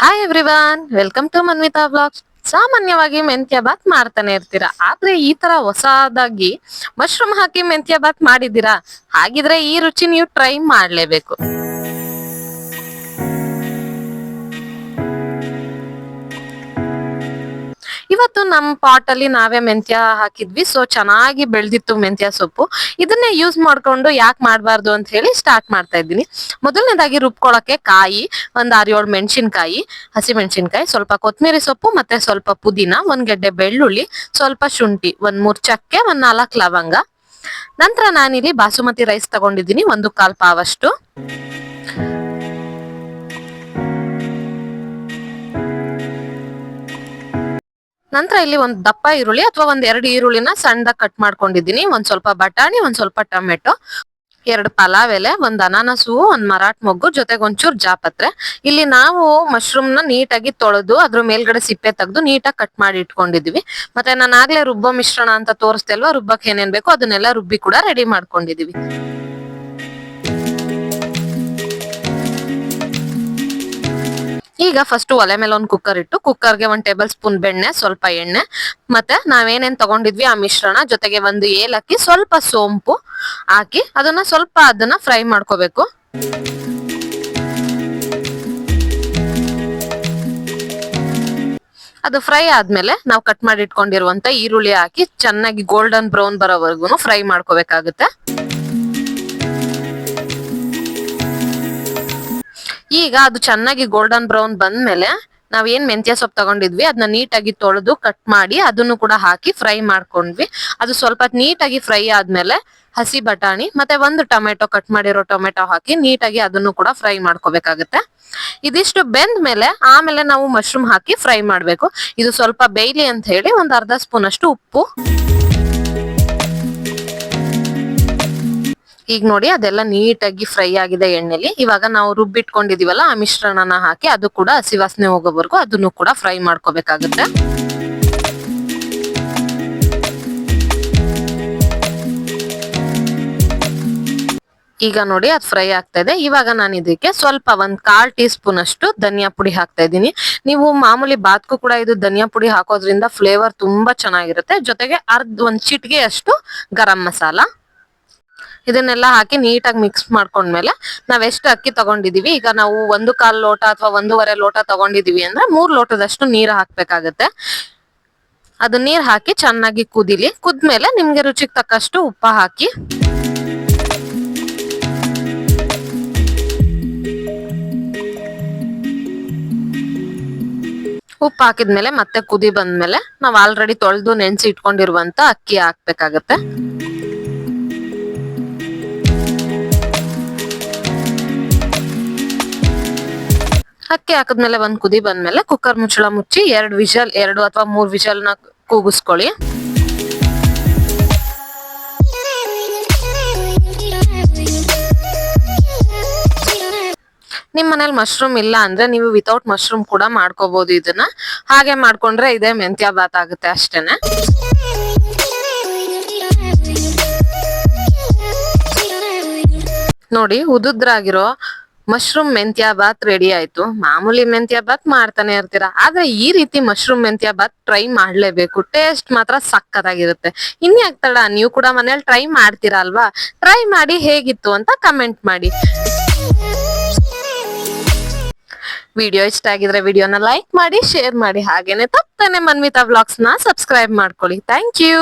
Hi everyone welcome to Manvita blogs ಸಾಮಾನ್ಯವಾಗಿ ಮೆಂತ್ಯ ಬಾತ್ ಮಾಡ್ತಾನೆ ಇರ್ತೀರಾ. ಆದ್ರೆ ಈ ತರ ಹೊಸದಾಗಿ ಮಶ್ರೂಮ್ ಹಾಕಿ ಮೆಂತ್ಯ ಬಾತ್ ಮಾಡಿದ್ದೀರಾ? ಹಾಗಿದ್ರೆ ಈ ರುಚಿ ನೀವು ಟ್ರೈ ಮಾಡ್ಲೇಬೇಕು. ನಮ್ಮ ಪಾಟ್ ಅಲ್ಲಿ ನಾವೇ ಮೆಂತ್ಯ ಹಾಕಿದ್ವಿ. ಸೊ ಚೆನ್ನಾಗಿ ಬೆಳೆದಿತ್ತು ಮೆಂತ್ಯ ಸೊಪ್ಪು. ಇದನ್ನೇ ಯೂಸ್ ಮಾಡ್ಕೊಂಡು ಯಾಕೆ ಮಾಡಬಾರ್ದು ಅಂತ ಹೇಳಿ ಸ್ಟಾರ್ಟ್ ಮಾಡ್ತಾ ಇದ್ದೀನಿ. ಮೊದಲನೇದಾಗಿ ರುಬ್ಕೊಳಕ್ಕೆ ಕಾಯಿ, ಒಂದ್ ಆರ್ ಏಳು ಮೆಣಸಿನ್ಕಾಯಿ, ಹಸಿ ಮೆಣಸಿನ್ಕಾಯಿ, ಸ್ವಲ್ಪ ಕೊತ್ತಂಬರಿ ಸೊಪ್ಪು ಮತ್ತೆ ಸ್ವಲ್ಪ ಪುದೀನ, ಒಂದ್ ಗೆಡ್ಡೆ ಬೆಳ್ಳುಳ್ಳಿ, ಸ್ವಲ್ಪ ಶುಂಠಿ, ಒಂದ್ ಮೂರ್ ಚಕ್ಕೆ, ಒಂದ್ ನಾಲ್ಕು ಲವಂಗ. ನಂತರ ನಾನಿಲ್ಲಿ ಬಾಸುಮತಿ ರೈಸ್ ತಗೊಂಡಿದ್ದೀನಿ. ಒಂದು ಕಾಲ್ ಪಾವಷ್ಟು. ನಂತರ ಇಲ್ಲಿ ಒಂದು ದಪ್ಪ ಈರುಳ್ಳಿ ಅಥವಾ ಒಂದ್ ಎರಡು ಈರುಳ್ಳಿನ ಸಣ್ಣದಾಗಿ ಕಟ್ ಮಾಡ್ಕೊಂಡಿದ್ದೀನಿ. ಒಂದ್ ಸ್ವಲ್ಪ ಬಟಾಣಿ, ಒಂದ್ ಸ್ವಲ್ಪ ಟೊಮೆಟೊ, ಎರಡು ಪಲಾವ್ ಎಲೆ, ಒಂದ್ ಅನಾನಸು, ಒಂದ್ ಮರಾಠ ಮೊಗ್ಗು, ಜೊತೆಗೆ ಒಂಚೂರ್ ಜಾಪತ್ರೆ. ಇಲ್ಲಿ ನಾವು ಮಶ್ರೂಮ್ನ ನೀಟಾಗಿ ತೊಳೆದು ಅದ್ರ ಮೇಲ್ಗಡೆ ಸಿಪ್ಪೆ ತೆಗೆದು ನೀಟಾಗಿ ಕಟ್ ಮಾಡಿ ಇಟ್ಕೊಂಡಿದ್ವಿ. ಮತ್ತೆ ನಾನು ಆಗ್ಲೇ ರುಬ್ಬೋ ಮಿಶ್ರಣ ಅಂತ ತೋರಿಸ್ದೆ ಅಲ್ವಾ? ರುಬ್ಬಕ್ ಏನೇನ್ ಬೇಕೋ ಅದನ್ನೆಲ್ಲ ರುಬ್ಬಿ ಕೂಡ ರೆಡಿ ಮಾಡ್ಕೊಂಡಿದೀವಿ. ಈಗ ಫಸ್ಟ್ ಒಲೆ ಮೇಲೆ ಒಂದು ಕುಕ್ಕರ್ ಇಟ್ಟು ಕುಕ್ಕರ್ಗೆ ಒಂದು ಟೇಬಲ್ ಸ್ಪೂನ್ ಬೆಣ್ಣೆ, ಸ್ವಲ್ಪ ಎಣ್ಣೆ. ಮತ್ತೆ ನಾವೇನೇನು ತಗೊಂಡಿದ್ವಿ? ಆ ಮಿಶ್ರಣ. ಜೊತೆಗೆ ಒಂದು ಏಲಕ್ಕಿ, ಸ್ವಲ್ಪ ಸೋಂಪು ಹಾಕಿ ಅದನ್ನ ಸ್ವಲ್ಪ ಅದನ್ನ ಫ್ರೈ ಮಾಡ್ಕೋಬೇಕು. ಅದು ಫ್ರೈ ಆದ್ಮೇಲೆ ನಾವು ಕಟ್ ಮಾಡಿ ಇಟ್ಕೊಂಡಿರುವಂತ ಈರುಳ್ಳಿ ಹಾಕಿ ಚೆನ್ನಾಗಿ ಗೋಲ್ಡನ್ ಬ್ರೌನ್ ಬರೋವರೆಗೂ ಫ್ರೈ ಮಾಡ್ಕೋಬೇಕಾಗುತ್ತೆ. ಈಗ ಅದು ಚೆನ್ನಾಗಿ ಗೋಲ್ಡನ್ ಬ್ರೌನ್ ಬಂದ್ಮೇಲೆ ನಾವ್ ಏನ್ ಮೆಂತ್ಯ ಸೊಪ್ಪು ತಗೊಂಡಿದ್ವಿ ಅದನ್ನ ನೀಟಾಗಿ ತೊಳೆದು ಕಟ್ ಮಾಡಿ ಅದನ್ನು ಕೂಡ ಹಾಕಿ ಫ್ರೈ ಮಾಡ್ಕೊಂಡ್ವಿ. ಅದು ಸ್ವಲ್ಪ ನೀಟಾಗಿ ಫ್ರೈ ಆದ್ಮೇಲೆ ಹಸಿ ಬಟಾಣಿ ಮತ್ತೆ ಒಂದು ಟೊಮೆಟೊ ಕಟ್ ಮಾಡಿರೋ ಟೊಮೆಟೊ ಹಾಕಿ ನೀಟಾಗಿ ಅದನ್ನು ಕೂಡ ಫ್ರೈ ಮಾಡ್ಕೋಬೇಕಾಗುತ್ತೆ. ಇದಿಷ್ಟು ಬೆಂದ ಮೇಲೆ ಆಮೇಲೆ ನಾವು ಮಶ್ರೂಮ್ ಹಾಕಿ ಫ್ರೈ ಮಾಡ್ಬೇಕು. ಇದು ಸ್ವಲ್ಪ ಬೇಯ್ಲಿ ಅಂತ ಹೇಳಿ ಒಂದು ಅರ್ಧ ಸ್ಪೂನ್ ಅಷ್ಟು ಉಪ್ಪು. ಈಗ ನೋಡಿ ಅದೆಲ್ಲ ನೀಟಾಗಿ ಫ್ರೈ ಆಗಿದೆ ಎಣ್ಣೆಲಿ. ಇವಾಗ ನಾವು ರುಬ್ಬಿಟ್ಕೊಂಡಿದೀವಲ್ಲ ಆ ಮಿಶ್ರಣನ ಹಾಕಿ ಅದು ಕೂಡ ಹಸಿ ವಾಸನೆ ಹೋಗೋವರೆಗೂ ಅದನ್ನು ಕೂಡ ಫ್ರೈ ಮಾಡ್ಕೋಬೇಕಾಗುತ್ತೆ. ಈಗ ನೋಡಿ ಅದು ಫ್ರೈ ಆಗ್ತಾ ಇದೆ. ಇವಾಗ ನಾನು ಇದಕ್ಕೆ ಸ್ವಲ್ಪ ಒಂದ್ ಕಾಲ್ ಟೀ ಸ್ಪೂನ್ ಅಷ್ಟು ಧನಿಯಾ ಪುಡಿ ಹಾಕ್ತಾ ಇದ್ದೀನಿ. ನೀವು ಮಾಮೂಲಿ ಬಾತ್ಕು ಕೂಡ ಇದು ಧನಿಯಾ ಪುಡಿ ಹಾಕೋದ್ರಿಂದ ಫ್ಲೇವರ್ ತುಂಬಾ ಚೆನ್ನಾಗಿರುತ್ತೆ. ಜೊತೆಗೆ ಅರ್ಧ ಒಂದ್ ಚಿಟಿಗೆ ಅಷ್ಟು ಗರಂ ಮಸಾಲ. ಇದನ್ನೆಲ್ಲ ಹಾಕಿ ನೀಟಾಗಿ ಮಿಕ್ಸ್ ಮಾಡ್ಕೊಂಡ್ಮೇಲೆ ನಾವ್ ಎಷ್ಟು ಅಕ್ಕಿ ತಗೊಂಡಿದೀವಿ, ಈಗ ನಾವು ಒಂದು ಕಾಲ್ ಲೋಟ ಅಥವಾ ಒಂದೂವರೆ ಲೋಟ ತಗೊಂಡಿದೀವಿ ಅಂದ್ರೆ ಮೂರ್ ಲೋಟದಷ್ಟು ನೀರ್ ಹಾಕ್ಬೇಕಾಗತ್ತೆ. ಅದು ನೀರ್ ಹಾಕಿ ಚೆನ್ನಾಗಿ ಕುದಿಲಿ, ಕುದ್ಮೇಲೆ ನಿಮ್ಗೆ ರುಚಿಗೆ ತಕ್ಕಷ್ಟು ಉಪ್ಪ ಹಾಕಿ. ಉಪ್ಪು ಹಾಕಿದ್ಮೇಲೆ ಮತ್ತೆ ಕುದಿ ಬಂದ್ಮೇಲೆ ನಾವು ಆಲ್ರೆಡಿ ತೊಳೆದು ನೆನ್ಸಿ ಇಟ್ಕೊಂಡಿರುವಂತ ಅಕ್ಕಿ ಹಾಕ್ಬೇಕಾಗತ್ತೆ. ಅಕ್ಕಿ ಹಾಕಿದ್ಮೇಲೆ ಒಂದ್ ಕುದಿ ಬಂದ್ಮೇಲೆ ಕುಕ್ಕರ್ ಮುಚ್ಚಳ ಮುಚ್ಚಿ ಎರಡು ವಿಷಲ್, ಎರಡು ಅಥವಾ ಮೂರ್ ವಿಷಲ್ನ ಕೂಗಿಸ್ಕೊಳ್ಳಿ. ನಿಮ್ ಮನೇಲಿ ಮಶ್ರೂಮ್ ಇಲ್ಲ ಅಂದ್ರೆ ನೀವು ವಿತೌಟ್ ಮಶ್ರೂಮ್ ಕೂಡ ಮಾಡ್ಕೋಬಹುದು ಇದನ್ನ. ಹಾಗೆ ಮಾಡ್ಕೊಂಡ್ರೆ ಇದೇ ಮೆಂತ್ಯ ಬಾತ್ ಆಗುತ್ತೆ ಅಷ್ಟೇನೆ. ನೋಡಿ, ಉದುದ್ರಾಗಿರೋ ಮಶ್ರೂಮ್ ಮೆಂತ್ಯ ಬಾತ್ ರೆಡಿ ಆಯ್ತು. ಮಾಮೂಲಿ ಮೆಂತ್ಯ ಬಾತ್ ಮಾಡ್ತಾನೆ ಇರ್ತೀರಾ. ಆದ್ರೆ ಈ ರೀತಿ ಮಶ್ರೂಮ್ ಮೆಂತ್ಯ ಬಾತ್ ಟ್ರೈ ಮಾಡ್ಲೇಬೇಕು. ಟೇಸ್ಟ್ ಮಾತ್ರ ಸಕ್ಕತ್ತಾಗಿರುತ್ತೆ ಇನ್ಯಾಕ್ ತಡ? ನೀವು ಕೂಡ ಮನೇಲಿ ಟ್ರೈ ಮಾಡ್ತೀರಾ ಅಲ್ವಾ? ಟ್ರೈ ಮಾಡಿ ಹೇಗಿತ್ತು ಅಂತ ಕಮೆಂಟ್ ಮಾಡಿ. ವಿಡಿಯೋ ಇಷ್ಟ ಆಗಿದ್ರೆ ವಿಡಿಯೋನ ಲೈಕ್ ಮಾಡಿ ಶೇರ್ ಮಾಡಿ. ಹಾಗೇನೆ ತಪ್ಪನೆ ಮನ್ವಿತಾ ವ್ಲಾಗ್ಸ್ನ ಸಬ್ಸ್ಕ್ರೈಬ್ ಮಾಡ್ಕೊಳ್ಳಿ. Thank you